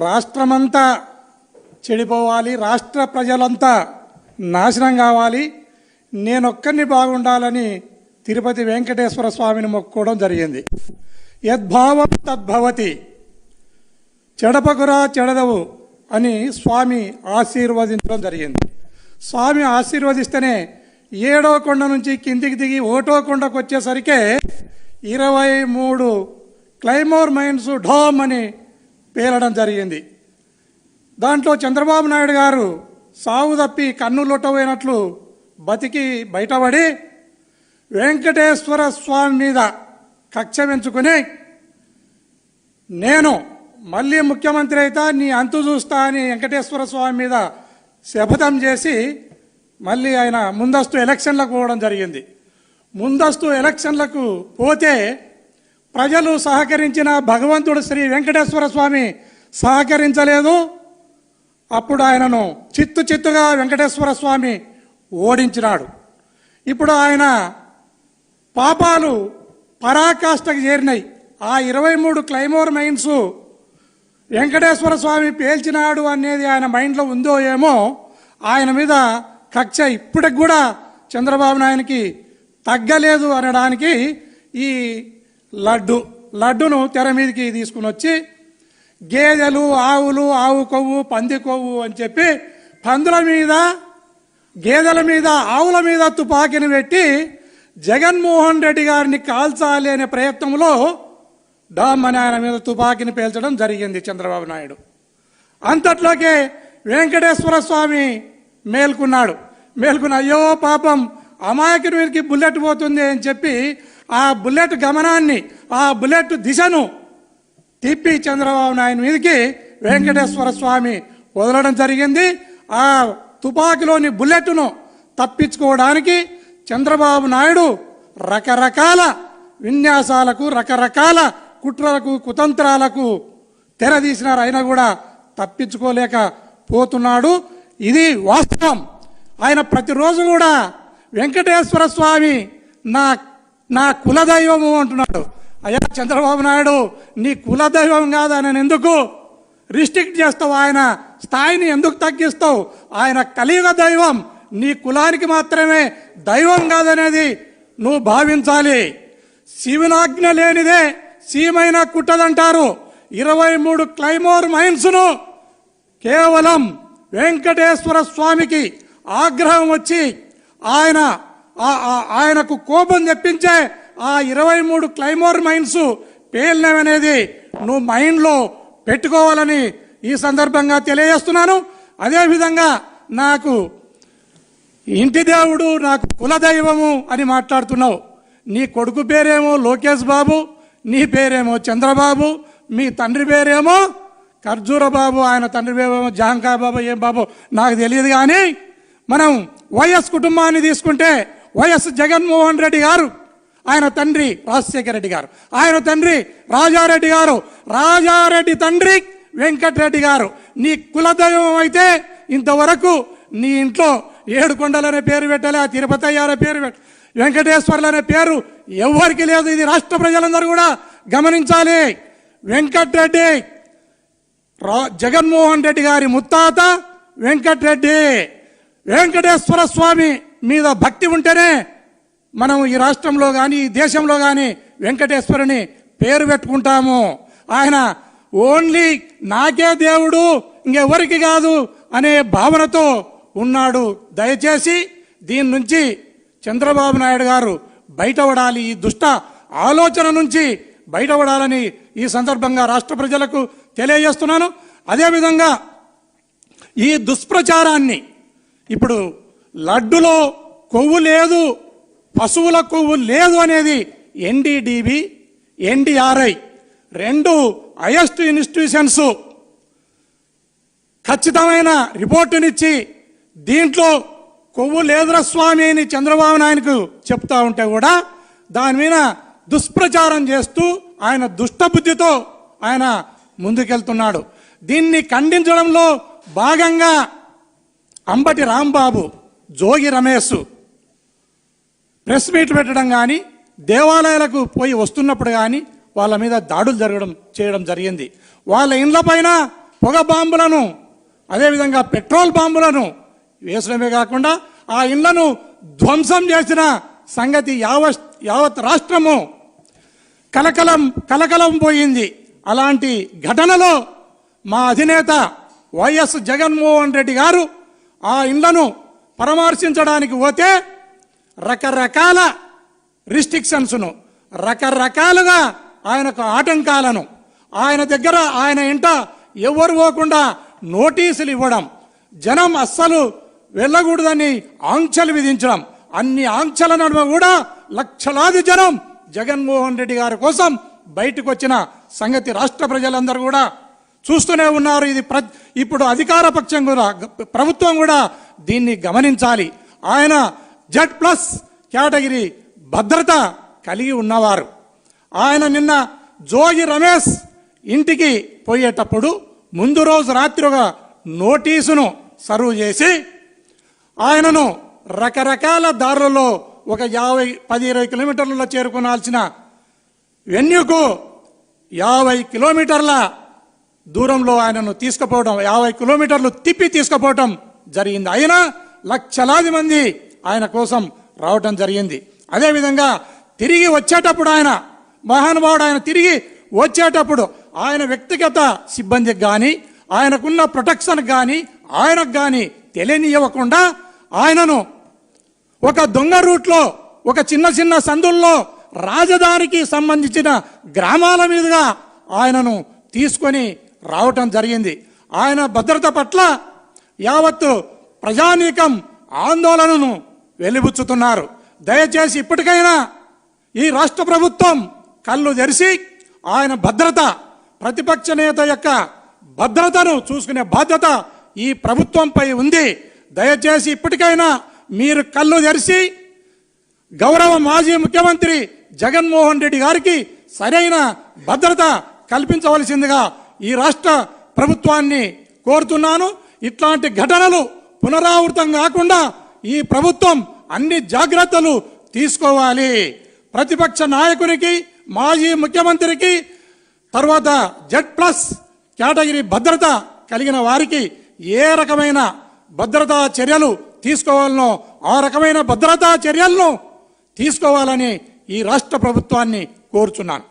రాష్ట్రమంతా చెడిపోవాలి రాష్ట్ర ప్రజలంతా నాశనం కావాలి. నేనొక్కరిని బాగుండాలని తిరుపతి వెంకటేశ్వర స్వామిని మొక్కుకోవడం జరిగింది. యద్భావం తద్భవతి చెడపకురా చెడదవు అని స్వామి ఆశీర్వదించడం జరిగింది. స్వామి ఆశీర్వదిస్తేనే ఏడో కొండ నుంచి కిందికి దిగి ఓటో కొండకు వచ్చేసరికే ఇరవై మూడు క్లైమోర్ మైన్స్ ఢోమ్ అని పేలడం జరిగింది. దాంట్లో చంద్రబాబు నాయుడు గారు సావు తప్పి కన్ను లొట్టబోయినట్లు బతికి బయటపడి వెంకటేశ్వర స్వామి మీద కక్ష పెంచుకుని నేను మళ్ళీ ముఖ్యమంత్రి అయితే నీ అంతు చూస్తా అని వెంకటేశ్వర స్వామి మీద శపథం చేసి మళ్ళీ ఆయన ముందస్తు ఎలక్షన్లకు పోవడం జరిగింది. ముందస్తు ఎలక్షన్లకు పోతే ప్రజలు సహకరించిన భగవంతుడు శ్రీ వెంకటేశ్వర స్వామి సహకరించలేదు. అప్పుడు ఆయనను చిత్తు చిత్తుగా వెంకటేశ్వర స్వామి ఓడించినాడు. ఇప్పుడు ఆయన పాపాలు పరాకాష్ఠకు చేరినాయి ఆ ఇరవై మూడు క్లైమోర్ మైన్స్ వెంకటేశ్వర స్వామి పేల్చినాడు అనేది ఆయన మైండ్లో ఉందో ఏమో ఆయన మీద కక్ష ఇప్పటికి కూడా చంద్రబాబు నాయనకి తగ్గలేదు అనడానికి ఈ లడ్డు. లడ్డును తెర మీదకి తీసుకుని వచ్చి గేదెలు ఆవులు ఆవు కొవ్వు పంది కొవ్వు అని చెప్పి పందుల మీద గేదెల మీద ఆవుల మీద తుపాకీని పెట్టి జగన్మోహన్ రెడ్డి గారిని కాల్చాలి అనే ప్రయత్నంలో డామ్ అని ఆయన మీద తుపాకీని పేల్చడం జరిగింది చంద్రబాబు నాయుడు. అంతట్లోకే వెంకటేశ్వర స్వామి మేల్కొన్నాడు. మేల్కొని అయ్యో పాపం అమాయకుడి మీదకి బుల్లెట్ పోతుంది అని చెప్పి ఆ బుల్లెట్ గమనాన్ని ఆ బుల్లెట్ దిశను తిప్పి చంద్రబాబు నాయుడు మీదకి వెంకటేశ్వర స్వామి వదలడం జరిగింది. ఆ తుపాకీలోని బుల్లెట్ను తప్పించుకోవడానికి చంద్రబాబు నాయుడు రకరకాల విన్యాసాలకు రకరకాల కుట్రలకు కుతంత్రాలకు తెరదీసినారు. అయినా కూడా తప్పించుకోలేకపోతున్నాడు ఇది వాస్తవం. ఆయన ప్రతిరోజు కూడా వెంకటేశ్వర స్వామి నా నా కులదైవము అంటున్నాడు. అయ్యా చంద్రబాబు నాయుడు నీ కులదైవం కాదు? ఆయన ఎందుకు రిస్ట్రిక్ట్ చేస్తావు? ఆయన స్థాయిని ఎందుకు తగ్గిస్తావు? ఆయన కలియుగ దైవం నీ కులానికి మాత్రమే దైవం కాదనేది నువ్వు భావించాలి. శివనాజ్ఞ లేనిదే సీమైన కుట్టదంటారు ఇరవై మూడు క్లైమోర్ మైన్స్ను కేవలం వెంకటేశ్వర స్వామికి ఆగ్రహం వచ్చి ఆయన ఆయనకు కోపం తెప్పించే ఆ ఇరవై మూడు క్లైమోర్ మైన్స్ పేలినవనేది నువ్వు మైండ్లో పెట్టుకోవాలని ఈ సందర్భంగా తెలియజేస్తున్నాను. అదేవిధంగా నాకు ఇంటి దేవుడు నాకు కులదైవము అని మాట్లాడుతున్నావు. నీ కొడుకు పేరేమో లోకేష్ బాబు నీ పేరేమో చంద్రబాబు మీ తండ్రి పేరేమో ఖర్జూర బాబు ఆయన తండ్రి పేరేమో జాంకా బాబు ఏం బాబు నాకు తెలియదు కానీ మనం వైఎస్ కుటుంబాన్ని తీసుకుంటే వైఎస్ జగన్మోహన్ రెడ్డి గారు ఆయన తండ్రి రాజశేఖర రెడ్డి గారు. ఆయన తండ్రి రాజారెడ్డి గారు. రాజారెడ్డి తండ్రి వెంకటరెడ్డి గారు. నీ కులదైవం అయితే ఇంతవరకు నీ ఇంట్లో ఏడుకొండలనే పేరు పెట్టాలి ఆ తిరుపతి అయ్యారే పేరు పెట్ట వెంకటేశ్వర్లు అనే పేరు ఎవరికి లేదు. ఇది రాష్ట్ర ప్రజలందరూ కూడా గమనించాలి. వెంకటరెడ్డి రా జగన్మోహన్ రెడ్డి గారి ముత్తాత వెంకటరెడ్డి. వెంకటేశ్వర స్వామి మీద భక్తి ఉంటేనే మనం ఈ రాష్ట్రంలో కానీ ఈ దేశంలో కానీ వెంకటేశ్వరుని పేరు పెట్టుకుంటాము. ఆయన ఓన్లీ నాకే దేవుడు ఇంకెవరికి కాదు అనే భావనతో ఉన్నాడు. దయచేసి దీని నుంచి చంద్రబాబు నాయుడు గారు బయటపడాలి. ఈ దుష్ట ఆలోచన నుంచి బయటపడాలని ఈ సందర్భంగా రాష్ట్ర ప్రజలకు తెలియజేస్తున్నాను. అదేవిధంగా ఈ దుష్ప్రచారాన్ని ఇప్పుడు లడ్డులో కొవ్వు లేదు పశువుల కొవ్వు లేదు అనేది ఎన్డీడీబీ ఎన్డీఆర్ఐ రెండు హయెస్ట్ ఇన్స్టిట్యూషన్స్ ఖచ్చితమైన రిపోర్టునిచ్చి దీంట్లో కొవ్వు లేదురా స్వామి అని చంద్రబాబు నాయనకు చెప్తా ఉంటే కూడా దాని మీద దుష్ప్రచారం చేస్తూ ఆయన దుష్టబుద్ధితో ఆయన ముందుకెళ్తున్నాడు. దీన్ని ఖండించడంలో భాగంగా అంబటి రాంబాబు జోగి రమేష్ ప్రెస్ మీట్ పెట్టడం కానీ దేవాలయాలకు పోయి వస్తున్నప్పుడు కానీ వాళ్ళ మీద దాడులు జరగడం చేయడం జరిగింది. వాళ్ళ ఇండ్ల పైన పొగ బాంబులను అదేవిధంగా పెట్రోల్ బాంబులను వేసడమే కాకుండా ఆ ఇండ్లను ధ్వంసం చేసిన సంగతి యావత్ యావత్ రాష్ట్రము కలకలం కలకలం పోయింది. అలాంటి ఘటనలో మా అధినేత వైఎస్ జగన్మోహన్ రెడ్డి గారు ఆ ఇండ్లను పరామర్శించడానికి పోతే రకరకాల రిస్ట్రిక్షన్స్ను రకరకాలుగా ఆయనకు ఆటంకాలను ఆయన దగ్గర ఆయన ఇంట ఎవరు పోకుండా నోటీసులు ఇవ్వడం జనం అస్సలు వెళ్ళకూడదని ఆంక్షలు విధించడం అన్ని ఆంక్షల నడుమ కూడా లక్షలాది జనం జగన్మోహన్ రెడ్డి గారి కోసం బయటకు వచ్చిన సంగతి రాష్ట్ర ప్రజలందరూ కూడా చూస్తూనే ఉన్నారు. ఇది ప్ర ఇప్పుడు అధికార పక్షం కూడా ప్రభుత్వం కూడా దీన్ని గమనించాలి. ఆయన జెడ్ ప్లస్ కేటగిరీ భద్రత కలిగి ఉన్నవారు. ఆయన నిన్న జోగి రమేష్ ఇంటికి పోయేటప్పుడు ముందు రోజు రాత్రి ఒక నోటీసును సర్వ్ చేసి ఆయనను రకరకాల దారులలో ఒక యాభై పది ఇరవై కిలోమీటర్లలో చేరుకోనాల్సిన వెన్యూకు యాభై కిలోమీటర్ల దూరంలో ఆయనను తీసుకుపోవడం యాభై కిలోమీటర్లు తిప్పి తీసుకుపోవటం జరిగింది. అయినా లక్షలాది మంది ఆయన కోసం రావటం జరిగింది. అదేవిధంగా తిరిగి వచ్చేటప్పుడు ఆయన మహానుభావుడు ఆయన తిరిగి వచ్చేటప్పుడు ఆయన వ్యక్తిగత సిబ్బందికి కానీ ఆయనకున్న ప్రొటెక్షన్ కానీ ఆయనకు కానీ తెలియనివ్వకుండా ఆయనను ఒక దొంగ రూట్లో ఒక చిన్న చిన్న సందుల్లో రాజధానికి సంబంధించిన గ్రామాల మీదుగా ఆయనను తీసుకొని రావటం జరిగింది. ఆయన భద్రత పట్ల యావత్తు ప్రజానీకం ఆందోళనను వెలిబుచ్చుతున్నారు. దయచేసి ఇప్పటికైనా ఈ రాష్ట్ర ప్రభుత్వం కళ్ళు తెరిచి ఆయన భద్రత ప్రతిపక్ష నేత యొక్క భద్రతను చూసుకునే బాధ్యత ఈ ప్రభుత్వంపై ఉంది. దయచేసి ఇప్పటికైనా మీరు కళ్ళు తెరిచి గౌరవ మాజీ ముఖ్యమంత్రి జగన్మోహన్ రెడ్డి గారికి సరైన భద్రత కల్పించవలసిందిగా ఈ రాష్ట్ర ప్రభుత్వాన్ని కోరుతున్నాను. ఇట్లాంటి ఘటనలు పునరావృతం కాకుండా ఈ ప్రభుత్వం అన్ని జాగ్రత్తలు తీసుకోవాలి. ప్రతిపక్ష నాయకునికి మాజీ ముఖ్యమంత్రికి తర్వాత జెడ్ ప్లస్ కేటగిరీ భద్రత కలిగిన వారికి ఏ రకమైన భద్రతా చర్యలు తీసుకోవాలనో ఆ రకమైన భద్రతా చర్యలను తీసుకోవాలని ఈ రాష్ట్ర ప్రభుత్వాన్ని కోరుచున్నాను.